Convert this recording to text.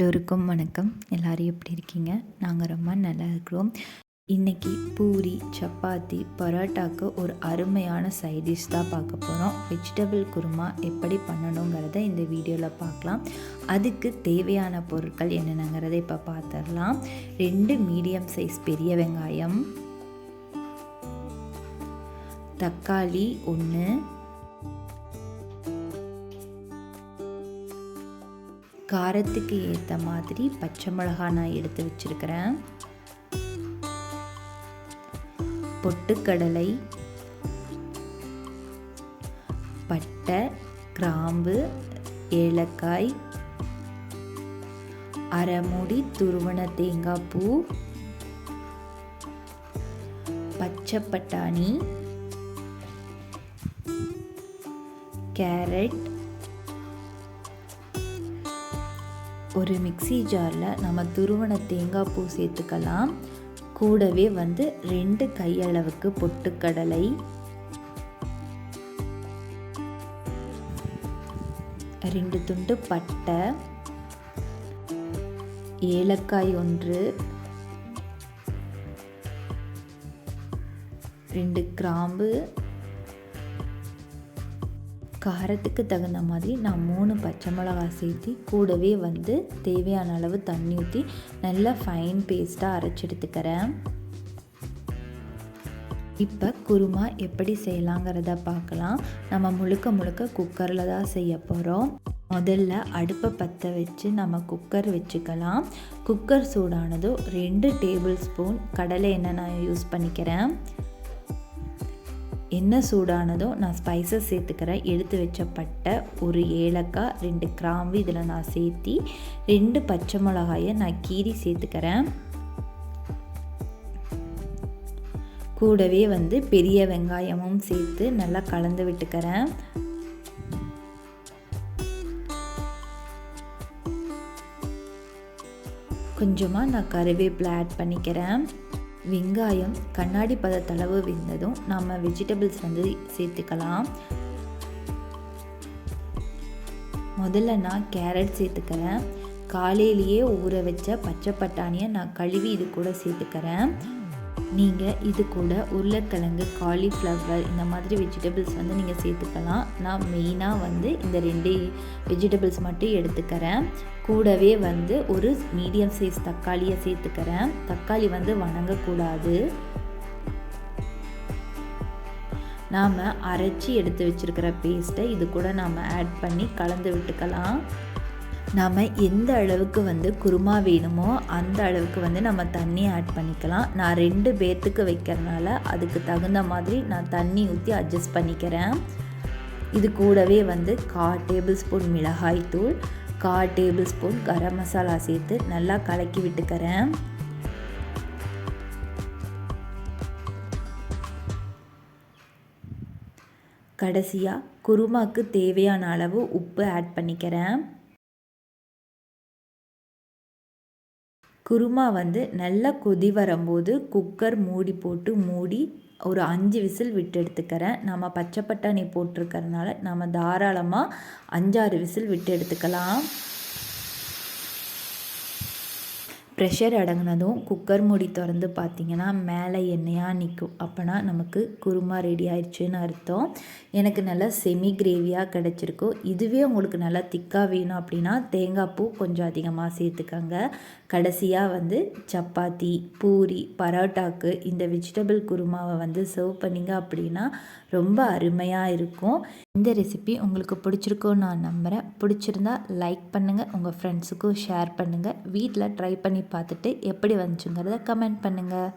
எல்லோருக்கும் வணக்கம். எல்லோரும் எப்படி இருக்கீங்க? நாங்கள் ரொம்ப நல்லா இருக்கிறோம். இன்றைக்கி பூரி சப்பாத்தி பரோட்டாக்கு ஒரு அருமையான சைட் டிஷ் தான் பார்க்க போகிறோம் வெஜிடபிள் குருமா எப்படி பண்ணணுங்கிறத இந்த வீடியோவில் பார்க்கலாம். அதுக்கு தேவையான பொருட்கள் என்னென்னங்கிறத இப்போ பார்த்துடலாம் ரெண்டு மீடியம் சைஸ் பெரிய வெங்காயம். தக்காளி ஒன்று காரத்துக்கு ஏற்ற மாதிரி பச்சை மிளகா நான் எடுத்து வச்சுருக்கிறேன். பொட்டுக்கடலை பட்டை கிராம்பு ஏலக்காய் அரைமுடி துருவன தேங்காய் பூ பச்சை பட்டாணி கேரட் ஒரு மிக்சி ஜாரில் நம்ம துருவன தேங்காய் பூ சேர்த்துக்கலாம். கூடவே வந்து ரெண்டு கையளவுக்கு பொட்டுக்கடலை. ரெண்டு துண்டு பட்டை. ஏலக்காய் ஒன்று. ரெண்டு கிராம்பு. காரத்துக்கு தகுந்த மாதிரி நான் மூணு பச்சை மிளகா சேர்த்து கூடவே வந்து தேவையான அளவு தண்ணி ஊற்றி நல்லா ஃபைன் பேஸ்ட்டாக அரைச்சி எடுத்துக்கிறேன். இப்போ குருமா எப்படி செய்யலாங்கிறத பார்க்கலாம். நம்ம முழுக்க முழுக்க குக்கரில் தான் செய்ய போகிறோம் முதல்ல அடுப்பை பற்ற வச்சு நம்ம குக்கர் வச்சுக்கலாம். குக்கர் சூடானதும் ரெண்டு டேபிள் ஸ்பூன் கடலை எண்ணெய் நான் யூஸ் பண்ணிக்கிறேன். எண்ணெய் சூடானதோ நான் ஸ்பைசஸ் சேர்த்துக்கிறேன். எடுத்து வச்ச பட்டை ஒரு ஏலக்காய் ரெண்டு கிராம்பு இதில் நான் சேர்த்தி ரெண்டு பச்சை மிளகாயை நான் கீரி சேர்த்துக்கிறேன். கூடவே வந்து பெரிய வெங்காயமும் சேர்த்து நல்லா கலந்து விட்டுக்கிறேன். கொஞ்சமாக நான் கருவேப்பிலை ஆட் பண்ணிக்கிறேன். வெங்காயம் கண்ணாடி பதத்தளவு வெந்ததும் நம்ம வெஜிடபிள்ஸ் வந்து சேர்த்துக்கலாம். முதல்ல நான் கேரட் சேர்த்துக்கிறேன். காலையிலேயே ஊற வச்ச பச்சை பட்டாணியை நான் கழுவி இது கூட சேர்த்துக்கிறேன். நீங்கள் இது கூட உருளைக்கிழங்கு காலிஃப்ளவர் இந்த மாதிரி வெஜிடபிள்ஸ் வந்து நீங்கள் சேர்த்துக்கலாம். நான் மெயினாக வந்து இந்த ரெண்டு வெஜிடபிள்ஸ் மட்டும் எடுத்துக்கிறேன். கூடவே வந்து ஒரு மீடியம் சைஸ் தக்காளியை சேர்த்துக்கிறேன். தக்காளி வந்து வணங்கக்கூடாது. நாம் அரைச்சி எடுத்து வச்சுருக்கிற பேஸ்ட்டை இது கூட நாம் ஆட் பண்ணி கலந்து விட்டுக்கலாம். நாம் எந்த அளவுக்கு வந்து குருமா வேணுமோ அந்த அளவுக்கு வந்து நம்ம தண்ணி ஆட் பண்ணிக்கலாம். நான் ரெண்டு பேர்த்துக்கு வைக்கிறனால அதுக்கு தகுந்த மாதிரி நான் தண்ணி ஊற்றி அட்ஜஸ்ட் பண்ணிக்கிறேன். இது கூடவே வந்து கா டேபிள் ஸ்பூன் மிளகாய் தூள் கா டேபிள் ஸ்பூன் கரம் மசாலா சேர்த்து நல்லா கலக்கி விட்டுக்கிறேன். கடைசியாக குருமாக்கு தேவையான அளவு உப்பு ஆட் பண்ணிக்கிறேன். குருமா வந்து நல்லா கொதி வரும்போது குக்கர் மூடி போட்டு மூடி ஒரு அஞ்சு விசில் விட்டு எடுத்துக்கிறேன். நம்ம பச்சை பட்டாணி போட்டிருக்கறனால நம்ம தாராளமாக அஞ்சாறு விசில் விட்டு எடுத்துக்கலாம். ப்ரெஷர் அடங்கினதும் குக்கர் மூடி திறந்து பார்த்திங்கன்னா மேலே எண்ணெயாக நிற்கும். அப்போனா நமக்கு குருமா ரெடி ஆயிடுச்சுன்னு அர்த்தம். எனக்கு நல்லா செமி கிரேவியாக கிடச்சிருக்கும் இதுவே உங்களுக்கு நல்லா திக்காக வேணும் அப்படின்னா தேங்காய் பூ கொஞ்சம் அதிகமாக சேர்த்துக்கோங்க. கடைசியாக வந்து சப்பாத்தி பூரி பரோட்டாக்கு இந்த வெஜிடபிள் குருமாவை வந்து சர்வ் பண்ணிங்க அப்படின்னா ரொம்ப அருமையாக இருக்கும். இந்த ரெசிபி உங்களுக்கு பிடிச்சிருக்கோன்னு நான் நம்புகிறேன் பிடிச்சிருந்தா லைக் பண்ணுங்கள் உங்கள் ஃப்ரெண்ட்ஸுக்கும் ஷேர் பண்ணுங்கள் வீட்டில் ட்ரை பண்ணி பார்த்துட்டு எப்படி வந்துச்சுங்கிறத கமெண்ட் பண்ணுங்கள்